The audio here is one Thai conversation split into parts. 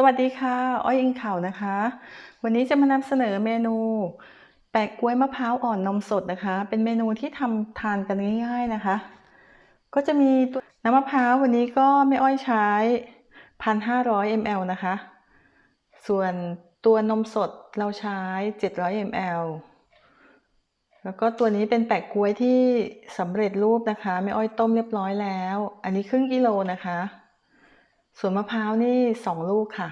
สวัสดีค่ะ อ้อยอิงข่าวนะคะ วันนี้จะมานำเสนอเมนู แปะกล้วยมะพร้าวอ่อนนมสดนะคะ เป็นเมนูที่ทำทานกันง่าย ๆนะคะ ก็จะมีตัวน้ำมะพร้าววันนี้ก็ไม่อ้อยใช้ 1,500 ml นะคะ ส่วนตัวนมสดเราใช้ 700 ml แล้วก็ตัวนี้เป็นแปะกล้วยที่สำเร็จรูปนะคะ ไม่อ้อยต้มเรียบร้อยแล้ว อันนี้ครึ่งกิโลนะคะ ส่วนมะพร้าวนี่2ลูกค่ะ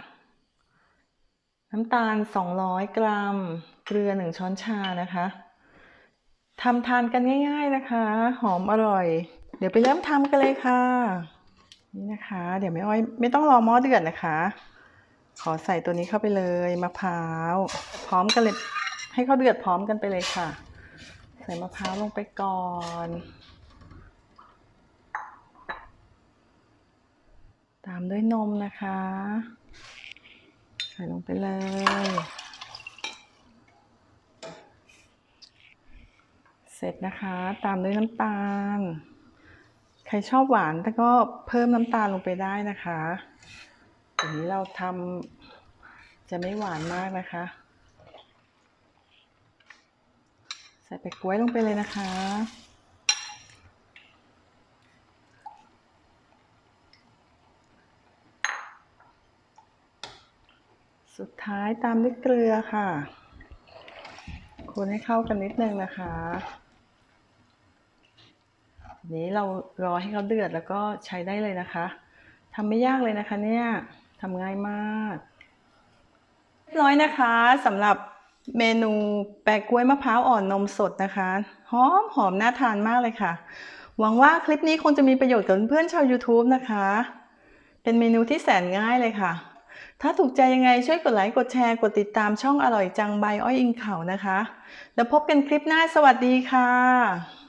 น้ำตาล 200 กรัม เกลือ1ช้อนชานะคะทำทานกันง่าย ๆนะคะ หอมอร่อย เดี๋ยวไปเริ่มทำกันเลยค่ะ นี่นะคะ เดี๋ยวไม่อ้อยไม่ต้องรอหม้อเดือดนะคะ ขอใส่ตัวนี้เข้าไปเลยมะพร้าว พร้อมกันเลยให้เขาเดือดพร้อมกันไปเลยค่ะ ใส่มะพร้าวลงไปก่อนามด้วยนมนะคะ ใส่ลงไปเลย เสร็จนะคะ ตามด้วยน้ำตาล ใครชอบหวานแต่ก็เพิ่มน้ำตาลลงไปได้นะคะอย่างนี้เราทำจะไม่หวานมากนะคะ ใส่ไปกล้วยลงไปเลยนะคะ สุดท้ายตามด้วยเกลือค่ะ คนให้เข้ากันนิดนึงนะคะ นี้เรารอให้เขาเดือดแล้วก็ใช้ได้เลยนะคะทำไม่ยากเลยนะคะเนี่ยทำง่ายมากเรียบร้อยนะคะสำหรับเมนูแปะกล้วยมะพร้าวอ่อนนมสดนะคะหอมหอมน่าทานมากเลยค่ะ หวังว่าคลิปนี้คงจะมีประโยชน์กับเพื่อนชาว YouTube นะคะ เป็นเมนูที่แสนง่ายเลยค่ะ ถ้าถูกใจยังไงช่วยกดไลค์กดแชร์กดติดตามช่องอร่อยจังใบอ้อยอิงเขานะคะ แล้วพบกันคลิปหน้าสวัสดีค่ะ